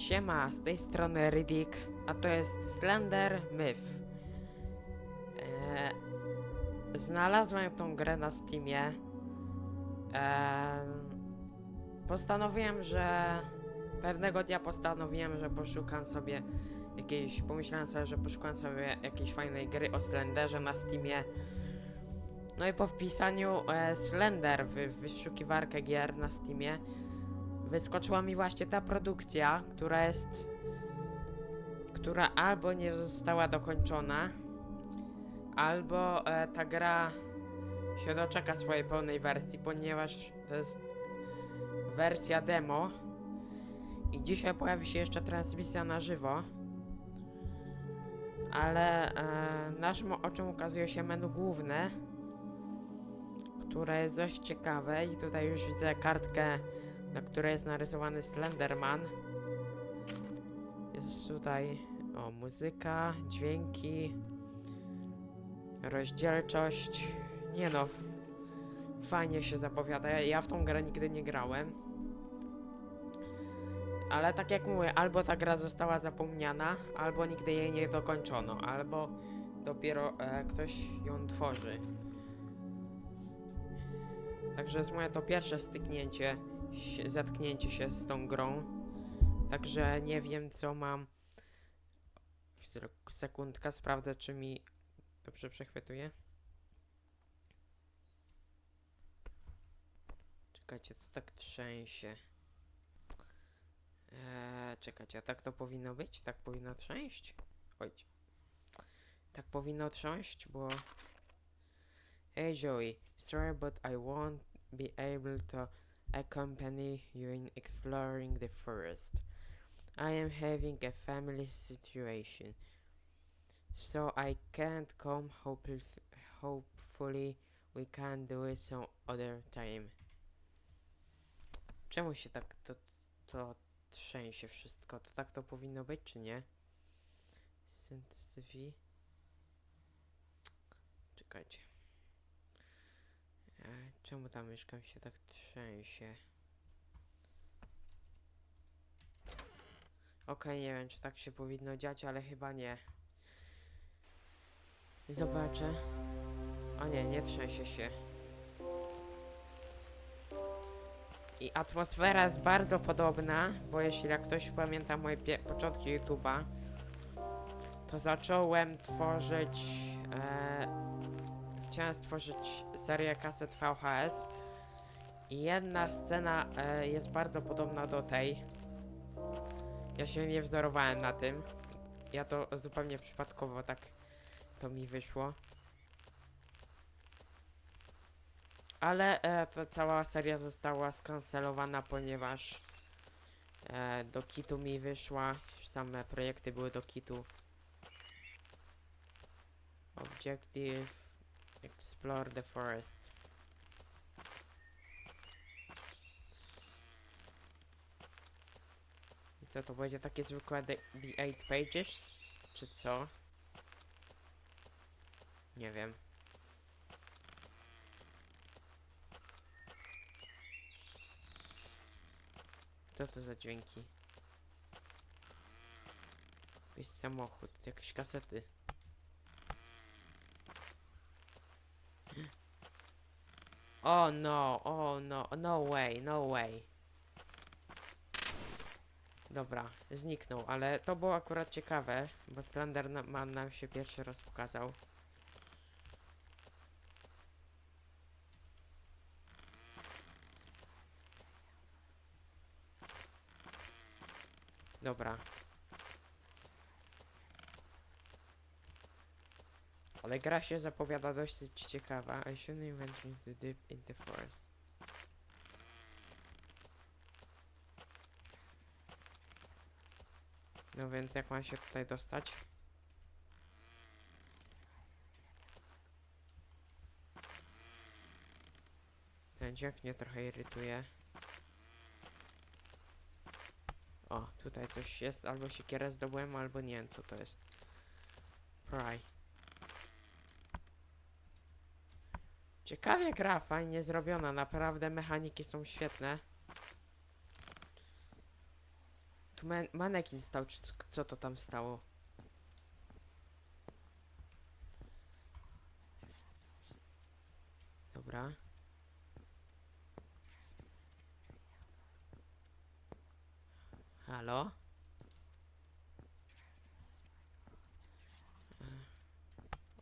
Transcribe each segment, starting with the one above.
Siema, z tej strony Riddick, a to jest Slender Myth. Eee, znalazłem tą grę na Steamie. Eee, postanowiłem, że pewnego dnia postanowiłem, że poszukam sobie jakiejś, pomyślałem sobie, że poszukam sobie jakiejś fajnej gry o Slenderze na Steamie. No i po wpisaniu e, Slender w wyszukiwarkę gier na Steamie wyskoczyła mi właśnie ta produkcja, która jest. która albo nie została dokończona, albo e, ta gra się doczeka swojej pełnej wersji, ponieważ to jest wersja demo. I dzisiaj pojawi się jeszcze transmisja na żywo. Ale e, naszym oczom ukazuje się menu główne, które jest dość ciekawe. I tutaj już widzę kartkę na której jest narysowany Slenderman. Jest tutaj o muzyka, dźwięki, rozdzielczość. Nie no, fajnie się zapowiada. Ja w tą grę nigdy nie grałem. Ale tak jak mówię, albo ta gra została zapomniana, albo nigdy jej nie dokończono, albo dopiero e, ktoś ją tworzy. Także jest moje to pierwsze styknięcie zatknięcie się z tą grą. Także nie wiem, co mam. Sekundka, sprawdzę, czy mi dobrze przechwytuje. Czekajcie, co tak trzęsie? Eee, czekajcie, a tak to powinno być? Tak powinno trzęść? Oj. Tak powinno trząść, bo... Hey Joey, sorry but I won't be able to accompany you in exploring the forest. I am having a family situation, so I can't come. Hopef- hopefully, we can do it some other time. Czemu się tak to, to trzęsie wszystko? To tak to powinno być, czy nie? Synthesis. Czekajcie. Czemu ta myszka mi się tak trzęsie? Okej, nie wiem, czy tak się powinno dziać, ale chyba nie. Zobaczę. A nie, nie trzęsie się. I atmosfera jest bardzo podobna, bo jeśli jak ktoś pamięta moje początki YouTube'a, to zacząłem tworzyć e, chciałem stworzyć serię kaset VHS i jedna scena e, jest bardzo podobna do tej. Ja się nie wzorowałem na tym. Ja to zupełnie przypadkowo tak to mi wyszło. Ale e, ta cała seria została skancelowana, ponieważ e, do kitu mi wyszła. Same projekty były do kitu. Objective Explore the forest. I co to będzie takie zwykłe the, eight pages? Czy co? Nie wiem. Co to za dźwięki? Jakiś samochód, jakieś kasety. Oh no, oh no, no way, no way. Dobra, zniknął, ale to było akurat ciekawe, bo Slenderman nam się pierwszy raz pokazał. Dobra. Ale gra się zapowiada dosyć ciekawa. I shouldn't venture too deep in the forest. No więc jak mam się tutaj dostać? Ten dźwięk mnie trochę irytuje. O, tutaj coś jest, albo siekierę zdobyłem, albo nie wiem co to jest. Pry. Ciekawie gra, fajnie zrobiona, naprawdę mechaniki są świetne. Tu man manekin stał, czy co to tam stało? Dobra. Halo? E,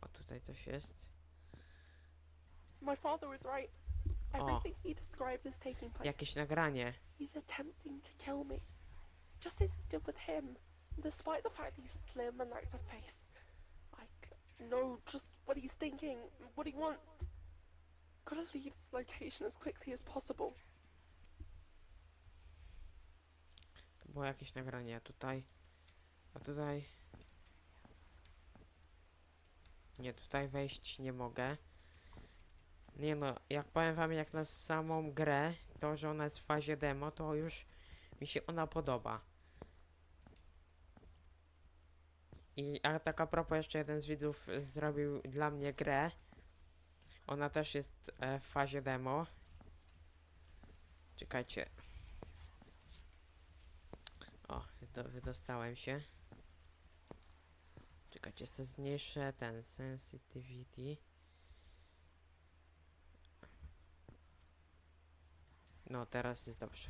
O, tutaj coś jest. My father was right. Everything he described is taking place. Jakieś nagranie. He's attempting to kill me. Just as he did with him. Despite the fact he's slim and lacks a face. I know just what he's thinking, what he wants. Gotta leave this location as quickly as possible. To było jakieś nagranie, a tutaj... A tutaj... Nie, tutaj wejść nie mogę. Nie no, jak powiem wam jak na samą grę, to że ona jest w fazie demo, to już mi się ona podoba. I a tak a propos jeszcze jeden z widzów zrobił dla mnie grę. Ona też jest e, w fazie demo. Czekajcie, o, wydo wydostałem się. Czekajcie, jeszcze zmniejszę ten sensitivity. No, teraz jest dobrze.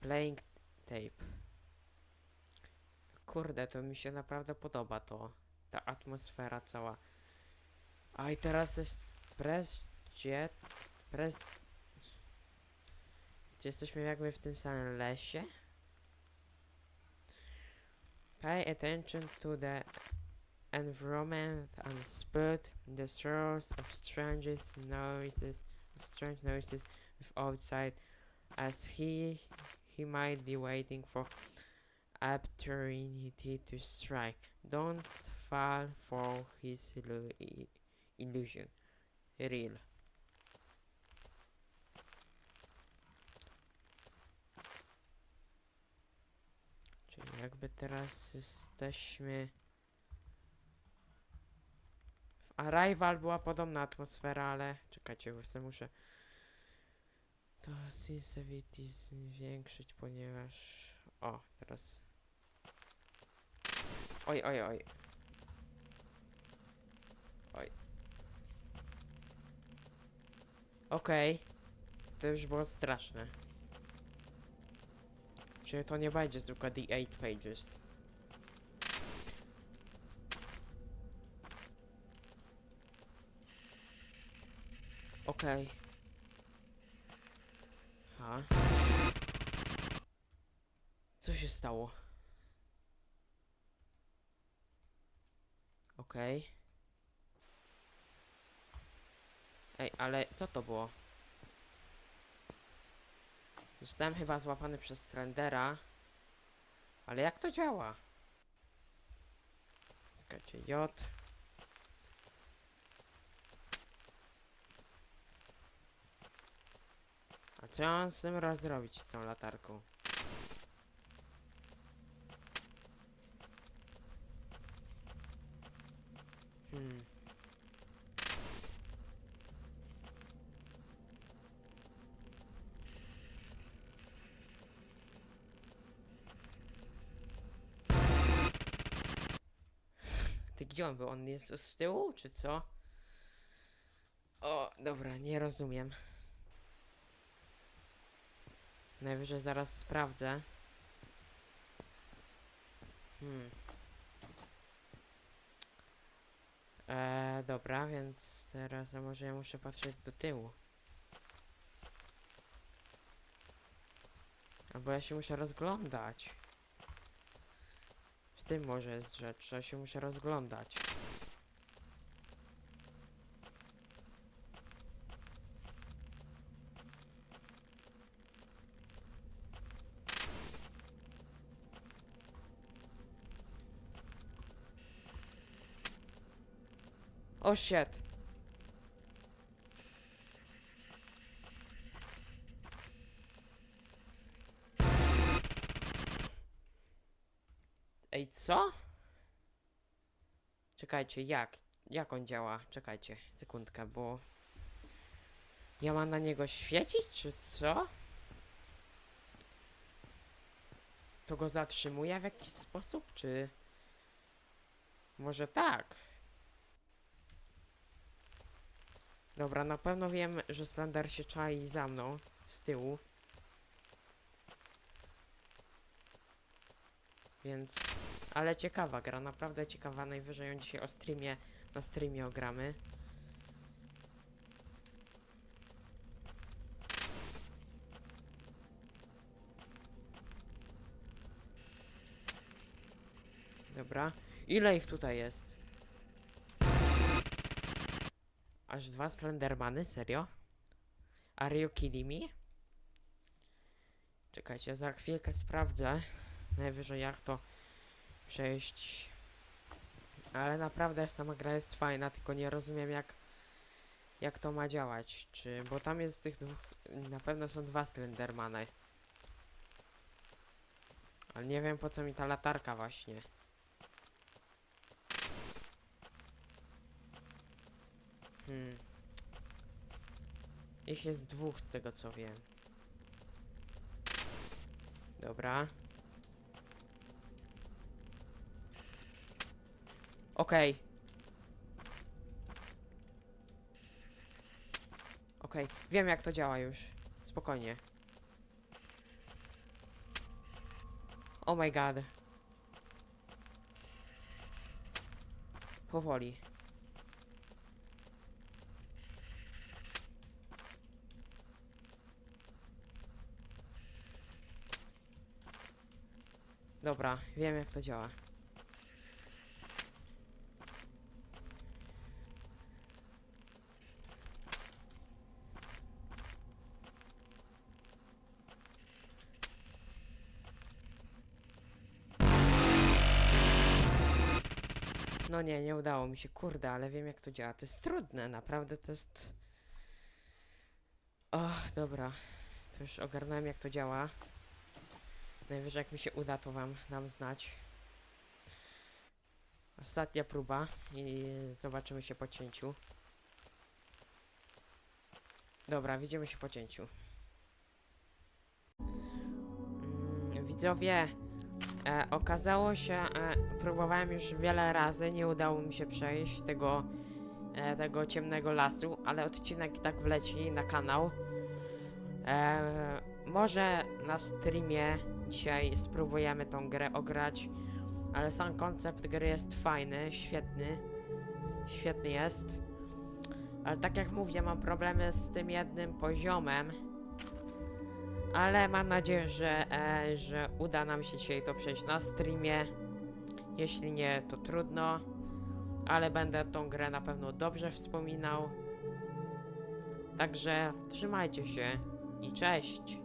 Playing tape. Kurde, to mi się naprawdę podoba to. Ta atmosfera cała. A i teraz jest press jet. Press czy jesteśmy jakby w tym samym lesie? Pay attention to the environment and spot the source of strange noises, strange noises with outside, as he he might be waiting for opportunity to strike. Don't fall for his illu- illusion. Real. Czyli jakby teraz jesteśmy... Arrival była podobna atmosfera, ale... Czekajcie, bo sobie muszę... To sensitivity zwiększyć, ponieważ... O, teraz... Oj, oj, oj. Oj. Okej. To już było straszne. Czy to nie będzie tylko the 8 pages? Okej. A. Co się stało? Okej. Ej, ale co to było? Zostałem chyba złapany przez Slendera. Ale jak to działa? Czekajcie, J. co ja mam z tym rozrobić z tą latarką? Hmm. Ty gdzie on był? On jest z tyłu, czy co? O, dobra, nie rozumiem. Najwyżej zaraz sprawdzę. Hmm. Eee, dobra, więc teraz może ja muszę patrzeć do tyłu. Albo ja się muszę rozglądać. W tym może jest rzecz, że się muszę rozglądać. O shit. Ej, co? Czekajcie, jak? Jak on działa? Czekajcie, sekundkę, bo... Ja mam na niego świecić, czy co? to go zatrzymuje w jakiś sposób, czy... Może tak? Dobra, na pewno wiem, że Slender się czai za mną, z tyłu. Więc... Ale ciekawa gra, naprawdę ciekawa. Najwyżej ją dzisiaj o streamie, na streamie ogramy. Dobra. Ile ich tutaj jest? Aż dwa Slendermany? Serio? Are you kidding me? Czekajcie, za chwilkę sprawdzę. Najwyżej jak to przejść. Ale naprawdę sama gra jest fajna, tylko nie rozumiem jak jak to ma działać. Czy bo tam jest z tych dwóch na pewno są dwa Slendermany. Ale nie wiem po co mi ta latarka właśnie. Hmm. Ich jest dwóch z tego co wiem. Dobra. Okej. Okej, wiem jak to działa już. Spokojnie. Oh my god. Powoli. Dobra, wiem jak to działa. No nie, nie udało mi się, kurde, ale wiem jak to działa. To jest trudne, naprawdę to jest... O, dobra. To już ogarnąłem jak to działa. Najwyżej jak mi się uda, to wam dam znać. Ostatnia próba i zobaczymy się po cięciu. Dobra, widzimy się po cięciu. Mm, widzowie, e, okazało się, e, próbowałem już wiele razy, nie udało mi się przejść tego, e, tego ciemnego lasu, ale odcinek i tak wleci na kanał. E, może na streamie dzisiaj spróbujemy tą grę ograć, ale sam koncept gry jest fajny, świetny, świetny jest. Ale tak jak mówię, mam problemy z tym jednym poziomem. Ale mam nadzieję, że, e, że uda nam się dzisiaj to przejść na streamie. Jeśli nie, to trudno. Ale będę tą grę na pewno dobrze wspominał. Także trzymajcie się i cześć!